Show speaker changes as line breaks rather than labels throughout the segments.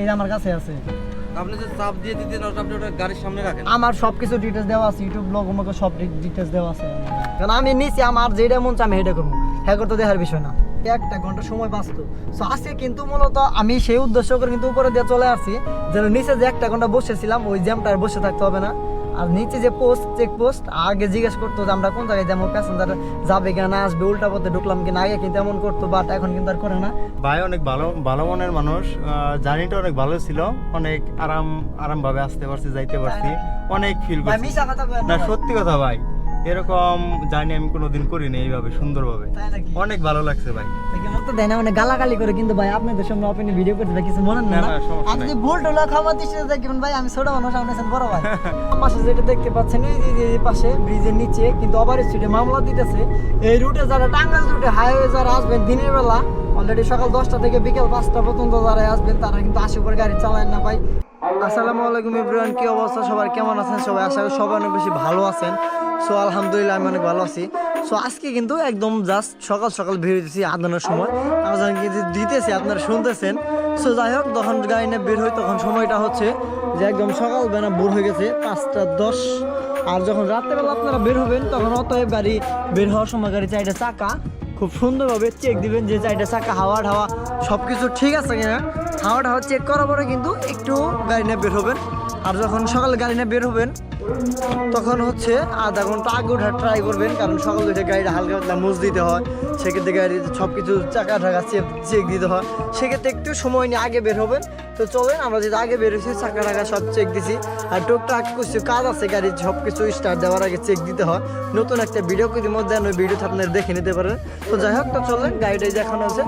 এই আমার কাছে আছে।
আপনি যে চাপ দিয়ে দিতেন ওটা আপনি ওটা গাড়ির সামনে রাখেন?
আমার সবকিছু দেওয়া আছে ইউটিউব ব্লগ আমাকে সব দেওয়া আছে। কারণ আমি নিছি আমার যেটা মন চাই আমি এটা করব। হ্যাঁ করতে দেখার বিষয় না। একটা ঘণ্টা সময় বাঁচত। সো আজকে কিন্তু মূলত আমি সেই উদ্দেশ্য করে কিন্তু উপরে দিয়ে চলে আসছি যেন নিচে যে একটা ঘণ্টা বসেছিলাম ওই জ্যামটা আর বসে থাকতে হবে না। আর নিচে যে পোস্ট চেক পোস্ট আগে জিজ্ঞেস করতো যে আমরা কোন জায়গায় যেমন প্যাসেঞ্জার যাবে কিনা না আসবে উল্টা পথে ঢুকলাম কিনা আগে কিন্তু এমন করতো বাট এখন কিন্তু আর করে না।
ভাই অনেক ভালো ভালো মনের মানুষ। জার্নিটা অনেক ভালো ছিল। অনেক আরাম আরামভাবে আসতে পারছি যাইতে পারছি। অনেক ফিল করছি। না। সত্যি কথা ভাই। এরকম জার্নি আমি কোনোদিন করিনি এইভাবে সুন্দরভাবে। অনেক ভালো লাগছে ভাই।
দেখে মন তো দেয় না মানে গালাগালি করে কিন্তু ভাই আপনাদের সামনে ওপেনে ভিডিও করতে ভাই কিছু মনে
না,
আর যদি ভুল টুলা খাবার দৃষ্টিতে দেখবেন ভাই আমি ছোট মানুষ আপনি আছেন বড় ভাই। পাশে যেটা দেখতে পাচ্ছেন এই যে- এই পাশে ব্রিজের নিচে কিন্তু ওভার স্পিডে মামলা দিতেছে। এই রুটে যারা টাঙ্গাল রুটে হাইওয়ে যারা আসবেন দিনের বেলা অলরেডি সকাল দশটা থেকে বিকেল পাঁচটা পর্যন্ত যারা আসবেন তারা কিন্তু আশি করে গাড়ি চালায় না ভাই। আসসালামু আলাইকুম ইব্রাহিম, কি অবস্থা? সবার কেমন আছেন? সবাই আশা করি সবাই অনেক বেশি ভালো আছেন। সো, আলহামদুলিল্লাহ, আমি অনেক ভালো আছি। সো, আজকে কিন্তু একদম জাস্ট সকাল সকাল বের হইতেছি আদানের সময়। আমরা দিতেছি, আপনারা শুনতেছেন? সো, যাই হোক, যখন গাড়ি নিয়ে বের হই, তখন সময়টা হচ্ছে যে একদম সকাল সকালবেলা ভোর হয়ে গেছে, পাঁচটা দশ। আর যখন রাত্রেবেলা আপনারা বের হবেন, তখন অতএব গাড়ি বের হওয়ার সময় গাড়ি চারটা চাকা। খুব সুন্দরভাবে চেক দিবেন যে চারটা চাকা হাওয়া ঠাওয়া সব কিছু ঠিক আছে কিনা। হাওয়া হচ্ছে করার পরে কিন্তু একটু গাড়ি নিয়ে বের হবেন। আর যখন সকালে গাড়ি নিয়ে বের হবেন, তখন হচ্ছে আধা ঘণ্টা আগে ওঠার ট্রাই করবেন, কারণ সকাল উঠে গাড়িটা হালকা পাতলা মুজ দিতে হয়। সেক্ষেত্রে গাড়ি সব কিছু চাকা টাকা চেক চেক দিতে হয়। সেক্ষেত্রে একটু সময় নিয়ে আগে বের হবেন। তো চলেন, আমরা যদি আগে বের হয়েছি, চাকা টাকা সব চেক দিছি। আর টুকটাক কিছু কাজ আছে, গাড়ির সব কিছু স্টার্ট দেওয়ার আগে চেক দিতে হয়। নতুন একটা ভিডিও কিন্তু মধ্যে ওই ভিডিওতে আপনারা দেখে নিতে পারেন। তো যাই হোক, তো চলেন, গাড়িটা যখন আছে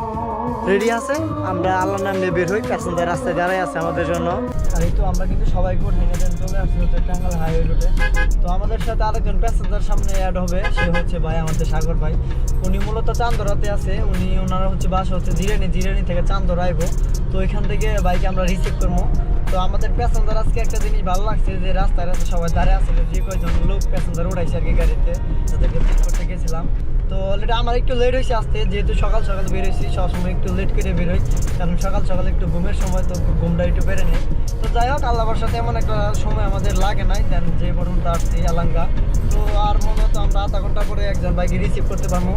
রেডি আছে? আমরা আল্লাহ নাম নিয়ে বের হই প্যাসেঞ্জার রাস্তায় দাঁড়াই আছে আমাদের জন্য। আর এই তো আমরা কিন্তু সবাই করে নিয়ে চলে আসছি হচ্ছে টাঙ্গাল হাইওয়ে রুটে তো আমাদের সাথে আরেকজন প্যাসেঞ্জার সামনে অ্যাড হবে, সে হচ্ছে ভাই আমাদের সাগর ভাই। উনি মূলত চান্দরাতে আছে, উনি ওনারা হচ্ছে বাসা হচ্ছে জিরানি জিরানি থেকে চান্দরা আইবো। তো এখান থেকে বাইকে আমরা রিসিভ করব। তো আমাদের প্যাসেঞ্জার আজকে একটা জিনিস ভালো লাগছে যে রাস্তায় রাস্তায় সবাই দাঁড়িয়ে আসছিল যে কয়জন লোক প্যাসেঞ্জার উঠাইছে আর কি গাড়িতে। যাদেরকে পিক করতে গেছিলাম। তো অলরেডি আমার একটু লেট হয়েছে আসতে, যেহেতু সকাল সকাল বের হয়েছি, সবসময় একটু লেট করে বেরোই কারণ সকাল সকাল একটু ঘুমের সময় তো ঘুমটা একটু বেড়ে নেই তো যাই হোক, আল্লাহর সাথে এমন একটা সময় আমাদের লাগে নাই দেন যে পর্যন্ত আসছি আলাঙ্গা তো আর মনে হতো আমরা আধা ঘণ্টা পরে একজন বাইকে রিসিভ করতে পারব।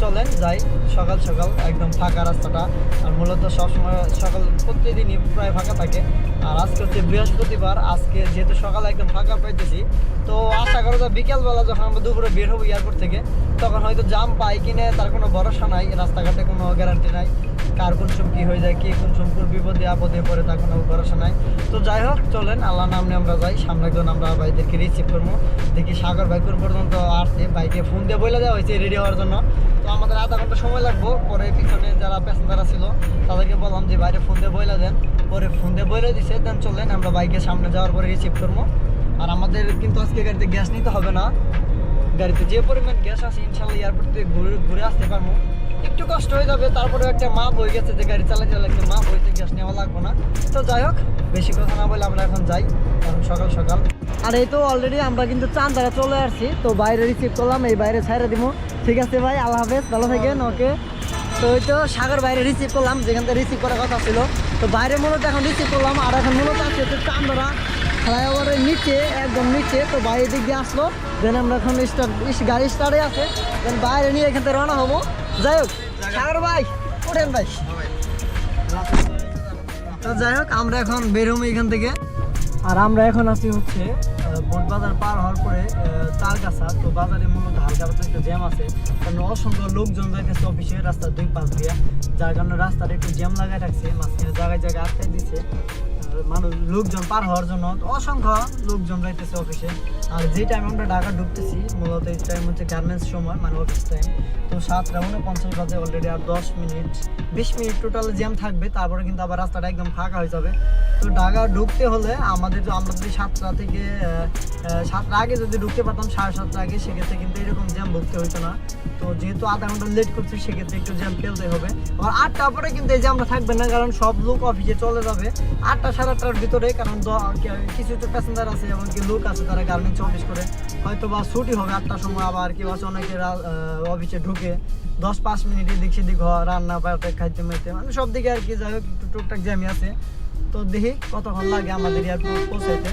চলেন, যাই। সকাল সকাল একদম ফাঁকা রাস্তাটা। আর মূলত সবসময় সকাল প্রতিদিনই প্রায় ফাঁকা থাকে। আর আজকে হচ্ছে বৃহস্পতিবার। আজকে যেহেতু সকাল একদম ফাঁকা পাইতেছি, তো আশা করো যে বিকেলবেলা যখন আমরা দুপুরে বের হব এয়ারপোর্ট থেকে, তখন হয়তো জাম পাই কিনে, তার কোনো ভরসা নাই, রাস্তাঘাটে কোনো গ্যারান্টি নাই। কার কোন সময় কী হয়ে যায়, কে কোন সময় বিপদে আপদে পড়ে তার কোনো ভরসা নাই। তো যাই হোক, চলেন আল্লাহ নামনে আমরা যাই, সামনে একজন আমরা ভাইদেরকে রিসিভ করব। দেখি সাগর ভাই কোন পর্যন্ত আসছে বাইকে ফোন দিয়ে বলে দেওয়া হয়েছে রেডি হওয়ার জন্য। তো আমাদের আধা ঘণ্টা সময় লাগবো, পরে পিছনে যারা প্যাসেঞ্জার ছিল, তাদেরকে বললাম যে বাইরে ফোন দিয়ে বইলা দেন। পরে ফোন দিয়ে বইলে দিছে, দেন চলেন, আমরা বাইকের সামনে যাওয়ার পরে রিসিভ করব। আর আমাদের কিন্তু আজকে গাড়িতে গ্যাস নিতে হবে না। গাড়িতে যে পরিমাণ গ্যাস আছে, ইনশাল্লাহ এয়ারপোর্ট থেকে ঘুরে ঘুরে আসতে পারব। একটু কষ্ট হয়ে যাবে তারপরে একটা মাপ হয়ে গেছে যে গাড়ি চালাতে একটা মাপ হয়েছে গ্যাস নেওয়া লাগবে না। তো যাই হোক, বেশি কথা না বলে আমরা এখন যাই, কারণ সকাল সকাল। আর এই তো অলরেডি আমরা কিন্তু চান্দারা চলে আসছি, তো বাইরে রিসিভ করলাম, এই বাইরে ছাইরে দিব ঠিক আছে ভাই, আল্লাহ হাফেজ, ভালো থাকেন, ওকে। তো ওই তো সাগর বাইরে রিসিভ করলাম, যেখান থেকে রিসিভ করার কথা ছিল। তো বাইরে মূলত এখন রিসিভ করলাম, আর এখন মূলত আছে চান্দরা। ফ্লাইওভারের নিচে, একদম নিচে, তো বাইরের দিক দিয়ে আসলো। দেন আমরা এখন গাড়ি স্টার্টে আছে। দেন বাইরে নিয়ে এখান থেকে রওনা হব। যাই হোক, সাগর ভাই ওঠেন ভাই। তো যাই হোক, আমরা এখন বের হব এখান থেকে। আর আমরা এখন আছি হচ্ছে বোট বাজার পার হওয়ার পরে তার কাছা তো বাজারে মূলত হালকা পাতলা একটা জ্যাম আছে। কারণ অসংখ্য লোকজন যাইতেছে অফিসে রাস্তার দুই পাশ দিয়ে। যার কারণে রাস্তাটা একটু জ্যাম লাগাই রাখছে, মাঝখানে জায়গায় জায়গায় আটকাই দিচ্ছে মানুষ লোকজন পার হওয়ার জন্য অসংখ্য লোকজন যাইতেছে অফিসে আর যে টাইম আমরা ঢাকা ঢুকতেছি, মূলত এই টাইম হচ্ছে গার্মেন্টস সময় মানে অফিস টাইম তো সাতটা উনপঞ্চাশ বাজে অলরেডি আর দশ মিনিট। বিশ মিনিট টোটাল জ্যাম থাকবে, তারপরে কিন্তু আবার রাস্তাটা একদম ফাঁকা হয়ে যাবে। তো ঢাকা ঢুকতে হলে আমাদের তো আমরা যদি সাতটা থেকে সাতটা আগে যদি ঢুকতে পারতাম, সাড়ে সাতটা আগে, সেক্ষেত্রে কিন্তু এরকম জ্যাম ভুগতে হতো না। তো যেহেতু আধা ঘণ্টা লেট করছি, সেক্ষেত্রে একটু জ্যাম ফেলতে হবে। আর আটটা পরে কিন্তু এই জ্যামটা থাকবে না, কারণ সব লোক অফিসে চলে যাবে। আটটা সাড়ে আটটার ভিতরে, কারণ কিছু কিছু প্যাসেঞ্জার আছে এবং কি লোক আছে, তারা গার্মেন্টস অফিস করে। হয়তো বা ছুটি হবে আটটার সময়, আবার কেউ আছে, অনেকে অফিসে ঢুকে দশ পাঁচ মিনিট এদিক সেদিক রান্না বাড়তে খাইতে মেতে মানে সব দিকে আর কি, যাই হোক, একটু টুকটাক জ্যামি আছে। তো দেখি কতক্ষণ লাগে আমাদের এয়ারপোর্ট পৌঁছাইতে।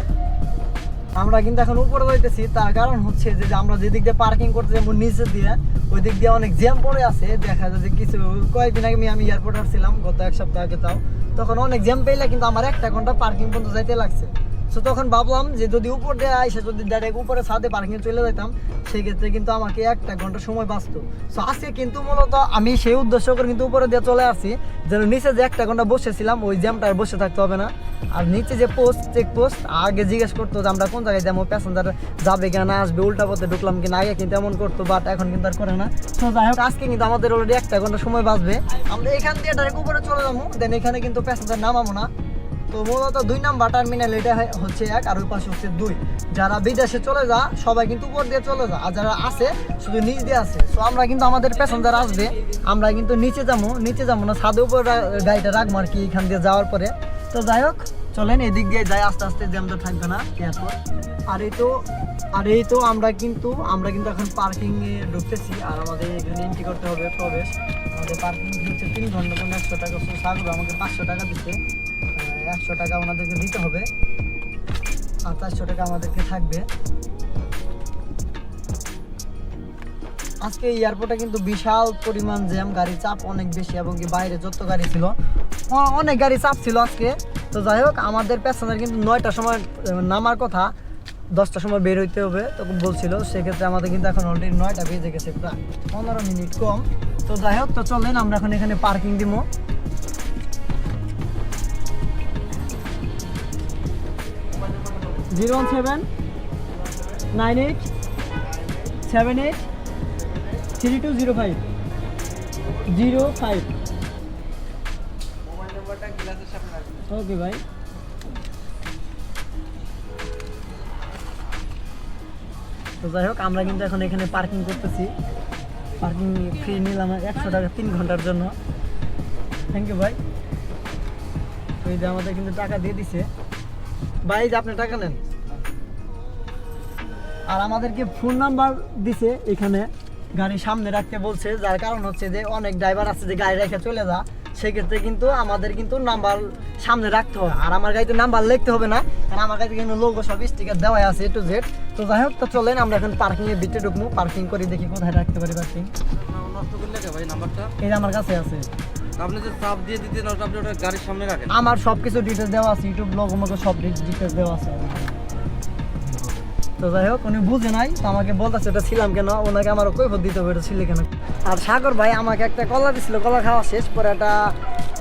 আমরা কিন্তু এখন উপরে যাইতেছি, তার কারণ হচ্ছে যে যে আমরা যেদিক দিয়ে পার্কিং করতে যাব নিচে দিয়ে ওই দিক দিয়ে অনেক জ্যাম পড়ে আছে। দেখা যায় যে কিছু কয়েকদিন আগে আমি এয়ারপোর্ট আসছিলাম, গত এক সপ্তাহ আগে তাও। তখন অনেক জ্যাম পেলে কিন্তু আমার একটা ঘণ্টা পার্কিং পর্যন্ত যাইতে লাগছে। তো তখন ভাবলাম যে যদি উপর দিয়ে আইসে, যদি ডাইরেক্ট উপরে ছাদে পার্কিং চলে যেতাম সেক্ষেত্রে কিন্তু আমাকে একটা ঘণ্টা সময় বাঁচতো। সো আজকে কিন্তু মূলত আমি সেই উদ্দেশ্য করে কিন্তু উপরে দিয়ে চলে আসছি, যেন নিচে যে একটা ঘণ্টা বসেছিলাম, ওই জ্যামটা আর বসে থাকতে হবে না। আর নিচে যে পোস্ট চেক পোস্ট আগে জিজ্ঞেস করতো যে আমরা কোন জায়গায় যাব প্যাসেঞ্জার যাবে কিনা, না আসবে, উল্টা পথে ঢুকলাম কিনা, আগে কিন্তু এমন করতো বাট এখন কিন্তু আর করে না। তো যাই হোক, আজকে কিন্তু আমাদের অলরেডি একটা ঘণ্টা সময় বাঁচবে। আমরা এখান দিয়ে ডাইরেক্ট উপরে চলে যাব দেন এখানে কিন্তু প্যাসেঞ্জার নামাবো না। তো মূলত দুই নাম্বার টার্মিনাল এটা হচ্ছে এক আর ওই পাশে হচ্ছে দুই। যারা বিদেশে চলে যা সবাই কিন্তু উপর দিয়ে চলে যা আর যারা আসে শুধু নিচ দিয়ে আসে তো আমরা কিন্তু আমাদের প্যাসেঞ্জার আসবে, আমরা কিন্তু নিচে যাব নিচে যাব না ছাদের উপর গাড়িটা রাখব আর কি এখান দিয়ে যাওয়ার পরে। তো যাই হোক, চলেন এদিক দিয়ে যাই, আস্তে আস্তে জ্যাম তো থাকবে না এয়ারপোর্ট আর এই তো, আর এই তো আমরা কিন্তু আমরা কিন্তু এখন পার্কিং এ ঢুকতেছি। আর আমাদের এখানে এন্ট্রি করতে হবে প্রবেশ। আমাদের পার্কিং হচ্ছে তিন ঘণ্টা জন্য একশো টাকা সাগর আমাকে পাঁচশো টাকা দিচ্ছে। একশো টাকা ওনাদেরকে দিতে হবে চারশো টাকা আমাদেরকে থাকবে। আজকে এয়ারপোর্টে কিন্তু বিশাল পরিমাণ জ্যাম গাড়ি চাপ অনেক বেশি এবং কি বাইরে যত গাড়ি ছিল অনেক গাড়ি চাপ ছিল আজকে। তো যাই হোক, আমাদের প্যাসেঞ্জার কিন্তু নয়টার সময় নামার কথা, দশটার সময় বের হইতে হবে তখন বলছিল। সেক্ষেত্রে আমাদের কিন্তু এখন অলরেডি নয়টা বেজে গেছে, প্রায় পনেরো মিনিট কম। তো যাই হোক, তো চলেন, আমরা এখন এখানে পার্কিং দিব। Zero one seven nine eight seven eight three two zero five zero five okay ভাই তো যাই হোক, আমরা কিন্তু এখন এখানে পার্কিং করতেছি। পার্কিং ফ্রি নিলাম একশো টাকা তিন ঘণ্টার জন্য। থ্যাংক ইউ ভাই এই যে আমাদের কিন্তু টাকা দিয়ে দিছে। ভাই যে আপনি টাকা নেন। আর আমাদেরকে ফোন নাম্বার দিছে এখানে গাড়ি সামনে রাখতে বলছে যার কারণ হচ্ছে যে অনেক ড্রাইভার আছে যে গাড়ি রেখে চলে যা সেক্ষেত্রে কিন্তু আমাদের কিন্তু নাম্বার সামনে রাখতে হয়। আর আমার গাড়িতে নাম্বার লিখতে হবে না কারণ আমার গাড়িতে কিন্তু লোগো সব স্টিকার দেওয়াই আছে টু জেড তো যাই হোক তো চলেন আমরা এখন পার্কিং এর ভিতরে ঢুকবো। পার্কিং করে দেখি কোথায় রাখতে পারি পার্কিং এই আমার কাছে আছে। আমার সব কিছু ডিটেলস দেওয়া আছে ইউটিউব ব্লগ আমাকে সব ডিটেলস দেওয়া আছে। তো যাই হোক, উনি বুঝে নাই, তো আমাকে বলতেছে, এটা ছিলাম কেন? ওনাকে আমার কৈফত দিতে হবে, এটা ছিল কেন? আর সাগর ভাই আমাকে একটা কলা দিছিল, কলা খাওয়া শেষ, পরে একটা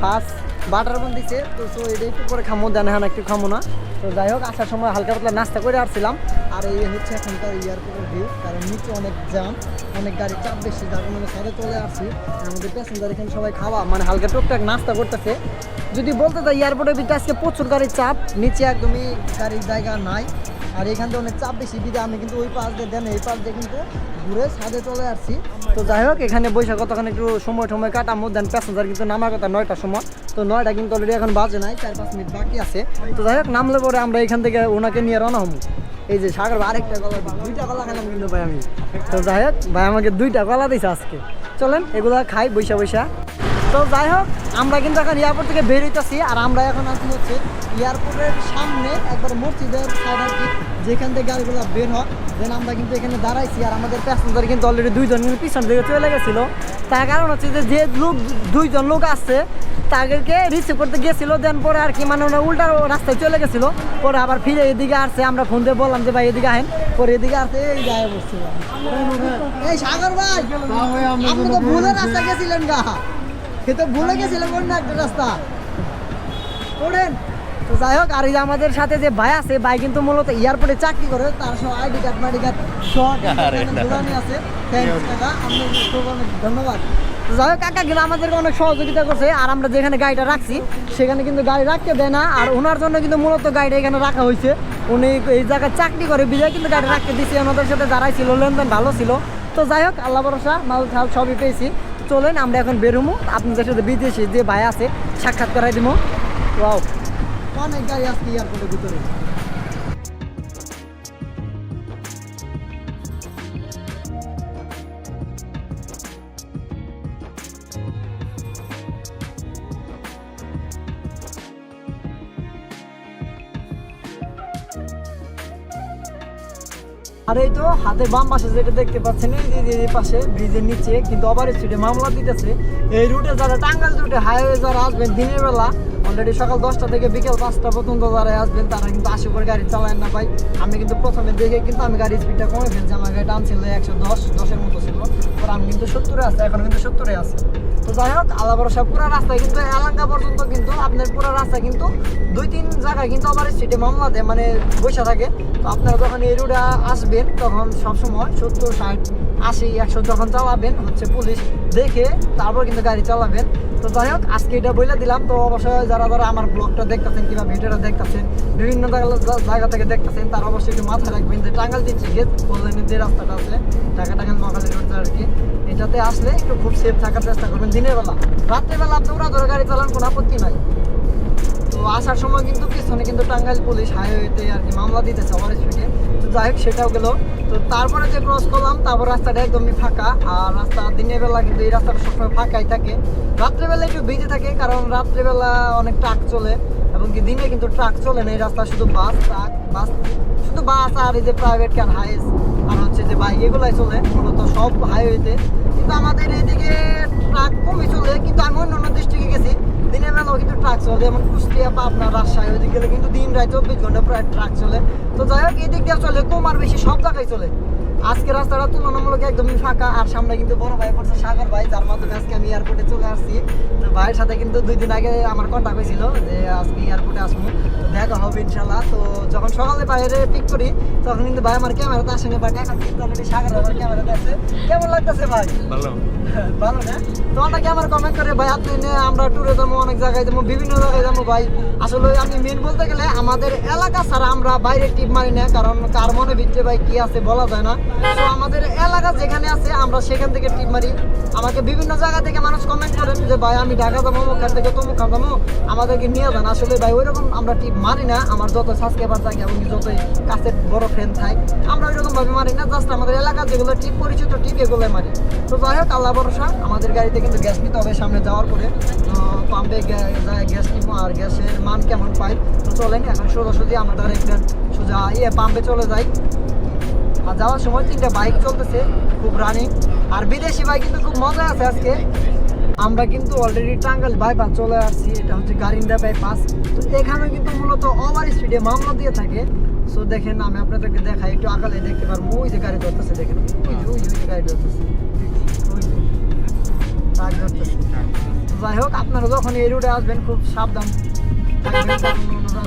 ফার্স্ট বাটার বন দিচ্ছে তো সো এটা একটু পরে খামো, দেন হ্যাঁ একটু খামো না। তো যাই হোক, আসার সময় হালকা পাতলা নাস্তা করে আসছিলাম। আর এই হচ্ছে এখনকার এয়ারপোর্টের ভিউ কারণ নিচে অনেক জ্যাম অনেক গাড়ির চাপ বেশি, যার কারণে সাইডে চলে আসছি। আমাদের প্যাসেঞ্জার এখানে সবাই খাওয়া মানে হালকা টুকটাক নাস্তা করতেছে। যদি বলতে চাই এয়ারপোর্টের ভিতরে আজকে প্রচুর গাড়ির চাপ, নিচে একদমই গাড়ির জায়গা নাই। আর এখান থেকে অনেক চাপ বেশি দিদি আমি কিন্তু ওই পাশ দিয়ে দেন, এই পাশ দিয়ে কিন্তু ঘুরে ছাদে চলে আসছি। তো যাই হোক, এখানে বৈশাখ কতক্ষণ একটু সময় টময় কাটামো, দেন প্যাসেঞ্জার কিন্তু নামার কথা নয়টার সময়। তো নয়টা কিন্তু অলরেডি এখন বাজে নাই, চার পাঁচ মিনিট বাকি আছে। তো যাই হোক, নামলে পরে আমরা এখান থেকে ওনাকে নিয়ে রওনা হব। এই যে সাগর আরেকটা দিই। দুইটা কলা খেলাম কিন্তু ভাই আমি। তো যাই হোক, ভাই আমাকে দুইটা কলা দিয়েছে আজকে। চলেন, এগুলা খাই, বৈশা বৈশা। তো যাই হোক আমরা কিন্তু এখন এয়ারপোর্ট থেকে বের হইতেছি আর আমরা এখন আছি হচ্ছে এয়ারপোর্টের সামনে একবার মসজিদের সাইড আর কি যেখান থেকে গাড়িগুলো বের হয়। দেন আমরা কিন্তু এখানে দাঁড়াইছি আর আমাদের প্যাসেঞ্জার কিন্তু অলরেডি দুইজন কিন্তু পিছন দিকে চলে গেছিল। তার কারণ হচ্ছে যে যে লোক দুইজন লোক আসছে তাদেরকে রিসিভ করতে গেছিল দেন পরে আর কি মানে ওরা উল্টা রাস্তায় চলে গেছিল। পরে আবার ফিরে এদিকে আসছে আমরা ফোন দিয়ে বললাম যে ভাই এদিকে আহেন। পরে এদিকে আসছে এই যায় বসছিল। এই সাগর ভাই আপনি তো ভুলে রাস্তা গেছিলেন গা। সে তো ভুলে গেছিলেন অন্য একটা রাস্তা। ওঠেন তো যাই হোক আর এই আমাদের সাথে যে ভাই আছে ভাই কিন্তু মূলত এয়ারপোর্টে চাকরি করে তার সব আইডি কার্ড মাইডি কার্ড সব ঘুরানি আছে। ধন্যবাদ। যাই হোক কাকা কিন্তু আমাদেরকে অনেক সহযোগিতা করছে আর আমরা যেখানে গাড়িটা রাখছি সেখানে কিন্তু গাড়ি রাখতে দেয় না। আর ওনার জন্য কিন্তু মূলত গাড়িটা এখানে রাখা হয়েছে। উনি এই জায়গায় চাকরি করে বিজয় কিন্তু গাড়ি রাখতে দিচ্ছে ওনাদের সাথে যারাই ছিল লেনদেন ভালো ছিল। তো যাই হোক আল্লাহ ভরসা মাল সবই পেয়েছি। চলেন, আমরা এখন বেরোবো আপনাদের সাথে বিদেশে যে ভাই আছে, সাক্ষাৎ করাই দিব ওয়াও। অনেক গাড়ি আসছে এয়ারপোর্টের ভিতরে। আর এই তো হাতে বাম পাশে যেটা দেখতে পাচ্ছেন, এই পাশে ব্রিজের নিচে কিন্তু ওভার স্পিডে মামলা দিতেছে। এই রুটে যারা টাঙ্গাইল রুটে হাইওয়ে যারা আসবেন দিনের বেলা অলরেডি সকাল দশটা থেকে বিকেল পাঁচটা পর্যন্ত যারা আসবেন, তারা কিন্তু আশি করে গাড়ি চালায় না ভাই। আমি কিন্তু প্রথমে দেখে কিন্তু আমি গাড়ির স্পিডটা কমে ফেলছি, আমার গাড়িটা আনছিল একশো দশ, দশের মতো ছিল। আমি কিন্তু সত্তরে আছে, এখন কিন্তু সত্তরে আছে। তো যাই হোক, আল্লাহ ভরসা, পুরো রাস্তায় কিন্তু এলাকা পর্যন্ত কিন্তু আপনার পুরো রাস্তা কিন্তু দুই তিন জায়গায় কিন্তু আবার স্ট্রিটে মামলা দেয় মানে বসে থাকে। তো আপনারা যখন এই রোডে আসবেন, তখন সবসময় সত্তর, ষাট, আশি, একশো যখন চালাবেন, হচ্ছে পুলিশ দেখে তারপর কিন্তু গাড়ি চালাবেন। তো যাই হোক, আজকে এটা বলে দিলাম। তো অবশ্যই যারা যারা আমার ব্লগটা দেখতেছেন কিংবা ভিডিওটা দেখতেছেন, বিভিন্ন জায়গা- থেকে দেখতেছেন, তারা অবশ্যই একটু মাথায় রাখবেন যে টাঙ্গাল দিচ্ছি গেট কল্যাণের যে রাস্তাটা আছে টাকা টাঙ্গাল মহাকালী রোড আর কি। এটাতে আসলে একটু খুব সেফ থাকার চেষ্টা করবেন। দিনের বেলা। রাত্রেবেলা আপনি ওরা ধরে গাড়ি চালান কোনো আপত্তি নাই। তো আসার সময় কিন্তু পিছনে কিন্তু টাঙ্গাইল পুলিশ, হাইওয়েতে আর কি মামলা দিতেছে ওভার স্পিডে তো যাই হোক, সেটাও গেল। তো তারপরে যে ক্রস করলাম, তারপর রাস্তাটা একদমই ফাঁকা। আর রাস্তা দিনের বেলা কিন্তু এই রাস্তাটা সবসময় ফাঁকাই থাকে। রাত্রেবেলা একটু বিজি থাকে, কারণ রাত্রেবেলা অনেক ট্রাক চলে। এবং কি দিনে কিন্তু ট্রাক চলে না, এই রাস্তা শুধু বাস ট্রাক বাস শুধু বাস আর এই যে প্রাইভেট কার হাইস আর হচ্ছে যে বাইক এগুলাই চলে। মূলত সব হাইওয়েতে কিন্তু আমাদের এইদিকে ট্রাক কমে চলে, কিন্তু আমি অন্য অন্য ডিস্ট্রিক্টে গেছি। দিনের বেলাও কিন্তু ট্রাক চলে, যেমন কুষ্টিয়া, পাবনা, রাজশাহী, ওইদিকে গেলে কিন্তু দিন রায় চব্বিশ ঘণ্টা প্রায় ট্রাক চলে। তো যাই হোক, এদিক দিয়ে চলে, কম আর বেশি সব জায়গায় চলে। আজকে রাস্তাটা তুলনামূলক একদমই ফাঁকা আর সামনে কিন্তু বড় ভাই পড়ছে সাগর ভাই যার মাধ্যমে আজকে আমি এয়ারপোর্টে চলে আসছি। তো ভাইয়ের সাথে কিন্তু দুই দিন আগে আমার কন্ট্যাক্ট হয়েছিল যে আজকে এয়ারপোর্টে আসব তো দেখা হবে ইনশাল্লাহ তো যখন সকালে বাইরে পিক করি তখন কিন্তু ভাই আমার ক্যামেরাতে আসেনি বাট এখন কিন্তু অলরেডি সাগর আমার ক্যামেরাতে আছে। কেমন লাগতেছে ভাই?
ভালো।
ভালো না? তো অনেকে আমার কমেন্ট করে ভাই আপনি আমরা ট্যুরে যাব অনেক জায়গায় যাব বিভিন্ন জায়গায় যাব ভাই। আসলে আমি মেন বলতে গেলে আমাদের এলাকা ছাড়া আমরা বাইরে টিপ মারি না কারণ কার মনে ভিতরে ভাই কি আছে বলা যায় না। তো আমাদের এলাকা যেখানে আছে, আমরা সেখান থেকে টিপ মারি। আমাকে বিভিন্ন জায়গা থেকে মানুষ কমেন্ট করেন যে, ভাই, আমি ঢাকা যাব অমুক থেকে তমুক খান যাব। আমাদেরকে নিয়ে যান। আসলে, ভাই, ওইরকম আমরা টিপ মারি না। আমার যত সাবস্ক্রাইবার থাকে, এবং যতই কাছের বড় ফ্রেন্ড থাকে, আমরা ওইরকম ভাবে মারি না। জাস্ট আমাদের এলাকা যেগুলো টিপ পরিচিত টিপ, এগুলোই মারি। তো যাই হোক, আল্লাহ ভরসা, আমাদের গাড়িতে কিন্তু গ্যাস নিতে হবে সামনে যাওয়ার পরে। তো পাম্পে গ্যাস নিব, আর গ্যাসের মান কেমন পাই? তো চলেন, এখন সোজাসুজি আমরা ডাইরেক্ট সোজা ইয়ে পাম্পে চলে যাই। আর যাওয়ার সময় তিনটা বাইক চলতেছে, খুব রানিং আর বিদেশি বাইক কিন্তু খুব মজা আছে আজকে। আমরা কিন্তু অলরেডি টাঙ্গাইল বাইপাস চলে আসছি, এটা হচ্ছে গারিন্দা বাইপাস তো এখানে কিন্তু মূলত ওভার স্পিডে মামলা দিয়ে থাকে। সো দেখেন, আমি আপনাদেরকে দেখাই, একটু আকালে দেখতে পারব। ওই যে গাড়ি ধরতেছে, দেখেন। ওই যে ওই যে গাড়ি ধরতেছে। যাই হোক, আপনারা যখন এই রোডে আসবেন, খুব সাবধান।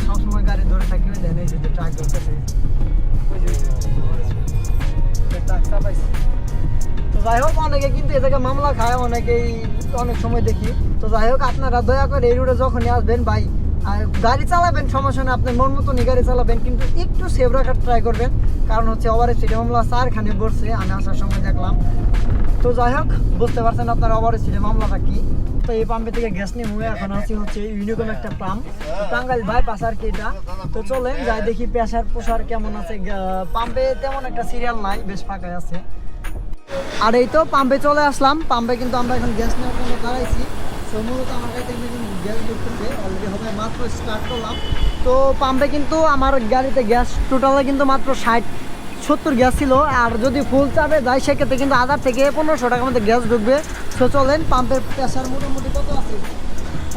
সবসময় গাড়ি ধরে থাকবে দেন এই যে ট্রাক ধরতেছে। যাই হোক, অনেকে কিন্তু এ মামলা খায়, অনেকেই অনেক সময় দেখি। তো যাই হোক, আপনারা দয়া করে এই রোডে যখনই আসবেন, ভাই, আর গাড়ি চালাবেন, সমস্যা নেই আপনার মন মতনই গাড়ি চালাবেন, কিন্তু একটু সেভ রাখার ট্রাই করবেন। কারণ হচ্ছে ওভার স্পিডে মামলা চারখানে বসছে আমি আসার সময় দেখলাম। তো যাই হোক, বুঝতে পারছেন আপনার ওভার স্পিডে মামলাটা কি? তো এই পাম্পে থেকে গ্যাস নিয়ে মুয়ে এখন আছি হচ্ছে ইউনিকম একটা পাম্প। টাঙ্গাইল বাইপাস আর কি এটা। তো চলেন, যাই দেখি পেশার পোশার কেমন আছে। পাম্পে তেমন একটা সিরিয়াল নাই, বেশ ফাঁকাই আছে। আর এই তো পাম্পে চলে আসলাম। পাম্পে কিন্তু আমরা এখন গ্যাস নেওয়ার জন্য দাঁড়াইছি। তো মূলত আমার কিন্তু গ্যাস ঢুকতেছে। অলরেডি হবে মাত্র স্টার্ট করলাম। তো পাম্পে কিন্তু আমার গাড়িতে গ্যাস টোটালে কিন্তু মাত্র ষাট, সত্তর গ্যাস ছিল। আর যদি ফুল চাপে যায়, সেক্ষেত্রে কিন্তু আধার থেকে পনেরোশো টাকার মধ্যে গ্যাস ঢুকবে। তো চলেন, পাম্পের প্রেশার মোটামুটি কত আছে?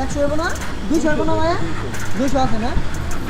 একশো না? দুইশো না ভাইয়া? দুইশো আছে না?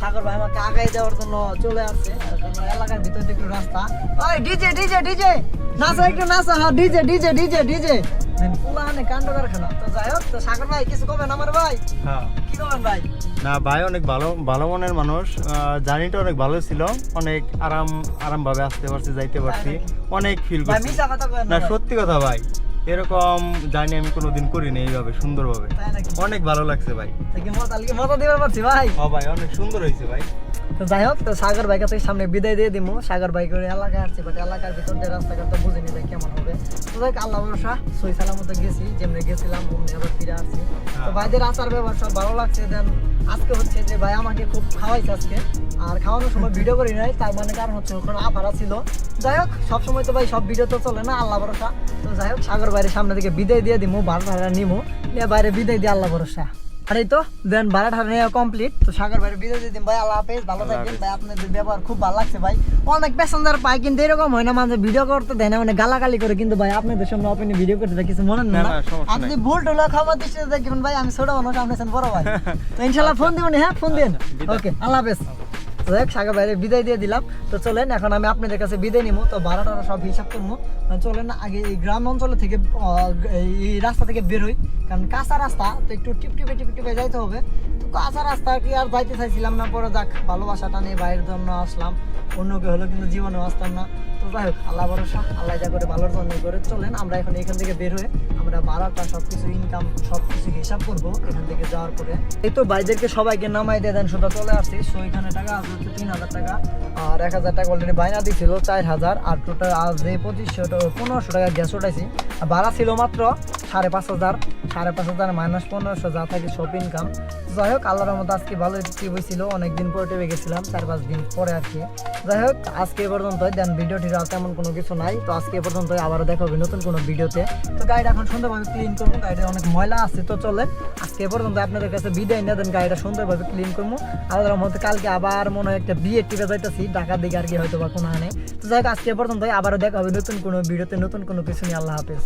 সাগর ভাই আমাকে আগাই দেওয়ার জন্য চলে আসছে। এলাকার ভিতর একটু রাস্তা। ওই ডিজে ডিজে ডিজে। নাচা একটু নাচা। হ্যাঁ ডিজে ডিজে ডিজে ডিজে। পুলানে কাণ্ড কারখানা। তো যাই হোক তো সাগর ভাই কিছু কবেন আমার ভাই?
হ্যাঁ।
কি কবেন ভাই?
না ভাই অনেক ভালো ভালো মনের মানুষ। জার্নিটা অনেক ভালো ছিল। অনেক আরাম আরাম ভাবে আসতে পারছি যাইতে পারছি। অনেক ফিল করছি। না সত্যি কথা ভাই। এরকম জানি আমি কোনোদিন করিনি এইভাবে সুন্দরভাবে। অনেক ভালো লাগছে ভাই।
মজা দিতে পারছি ভাই?
হ ভাই অনেক সুন্দর হয়েছে ভাই।
যাই হোক, তো সাগর ভাই কাছে সামনে বিদায় দিয়ে দিবো সাগর ভাই করে এলাকায় আসছি বাট এলাকার ভিতর দিয়ে রাস্তাঘাট তো বুঝিনি যে কেমন হবে। তো দেখ আল্লাহ ভরসা সই সালামতে গেছি, যেমনি গেছিলাম, অমনি আবার ফিরে আসছি। তো ভাইদের আচার ব্যবহার সব ভালো লাগছে দেন আজকে হচ্ছে যে ভাই আমাকে খুব খাওয়াইছে আজকে। আর খাওয়ানোর সময় ভিডিও করি নাই, তার মানে কারণ হচ্ছে ওখানে আফারা ছিল যাই হোক সবসময় তো ভাই সব ভিডিও তো চলে না আল্লাহ ভরসা। তো যাই হোক, সাগর বাইরে সামনে থেকে বিদায় দিয়ে দিবো ভাড়া ভাড়া নিমু, নিয়ে বাইরে বিদায় দিয়ে আল্লাহ ভরসা। আর এই তো দেন ভাড়া ঠাড়া নেওয়া কমপ্লিট তো সাগর ভাইয়ের বিদায় দিয়ে দিন ভাই আল্লাহ হাফেজ ভালো থাকবেন। ভাই আপনাদের ব্যবহার খুব ভালো লাগছে ভাই। অনেক প্যাসেঞ্জার পাই কিন্তু এরকম হয় না মানে ভিডিও করতে দেয় না মানে গালাগালি করে কিন্তু ভাই আপনাদের সামনে আপনি ভিডিও করতে দেয় কিছু মনে
না,
আপনি যদি ভুল টুল ক্ষমা দৃষ্টিতে দেখবেন ভাই আমি ছোট মানুষ আপনি বড় ভাই। তো ইনশাল্লাহ ফোন দিবেন হ্যাঁ ফোন দিন ওকে আল্লাহ হাফেজ। তো দেখ সাগর বাইরে বিদায় দিয়ে দিলাম। তো চলেন, এখন আমি আপনাদের কাছে বিদায় নিবো তো ভাড়াটা সব হিসাব করব চলেন, আগে এই গ্রাম অঞ্চল থেকে এই রাস্তা থেকে বেরোই কারণ কাঁচা রাস্তা, তো একটু টিপ টিপে টিপ টিপে যাইতে হবে। তো কাঁচা রাস্তা কি আর যাইতে চাইছিলাম না? পরে যাক, ভালোবাসাটা নিয়ে বাইরের জন্য আসলাম। অন্য কেউ হলো কিন্তু জীবনেও আসতাম না। যাই আল্লাহ ভরসা, আল্লাহ যা করে ভালোর জন্য করে চলেন। আমরা এখন এখান থেকে বের হয়ে আমরা ভাড়াটা সব কিছু ইনকাম সব কিছু হিসাব করব এখান থেকে যাওয়ার পরে। এই তো ভাইদেরকে সবাইকে নামাই দিয়ে দেন শুধু চলে আসছি। সো এখানে টাকা আছে হচ্ছে তিন হাজার টাকা। আর এক হাজার টাকা অলরেডি বাইনা দিয়েছিল চার হাজার। আর টোটাল আর যে পঁচিশশো, পনেরোশো টাকা গ্যাস উঠাইছি। ভাড়া ছিল মাত্র সাড়ে পাঁচ হাজার। সাড়ে পাঁচ হাজার, মাইনাস পনেরোশো, যা থাকে সব ইনকাম যাই হোক, আল্লাহর মতো আজকে ভালো ট্রিপ হয়েছিল, অনেকদিন পরে টেপে গেছিলাম, চার পাঁচ দিন পরে আর কি যাই হোক, আজকে এ পর্যন্ত দেন ভিডিওটির তেমন কোনো কিছু নাই। তো আজকে এ পর্যন্ত আবারও দেখা হবে নতুন কোনো ভিডিওতে। তো গাড়িটা এখন সুন্দরভাবে ক্লিন করব। গাড়িটা অনেক ময়লা আছে, তো চলে। আজকে এ পর্যন্ত আপনাদের কাছে বিদায় না দেন গাড়িটা সুন্দরভাবে ক্লিন করব। আল্লাহর মতো কালকে আবার মনে হয় একটা বিয়ে টিপে যাইতেছি, ঢাকার দিকে আর কি হয়তো বা কোনো আনে। তো যাই হোক, আজকে এ পর্যন্ত আবারও দেখা হবে নতুন কোনো ভিডিওতে, নতুন কোনো কিছু নিয়ে। আল্লাহ হাফেজ।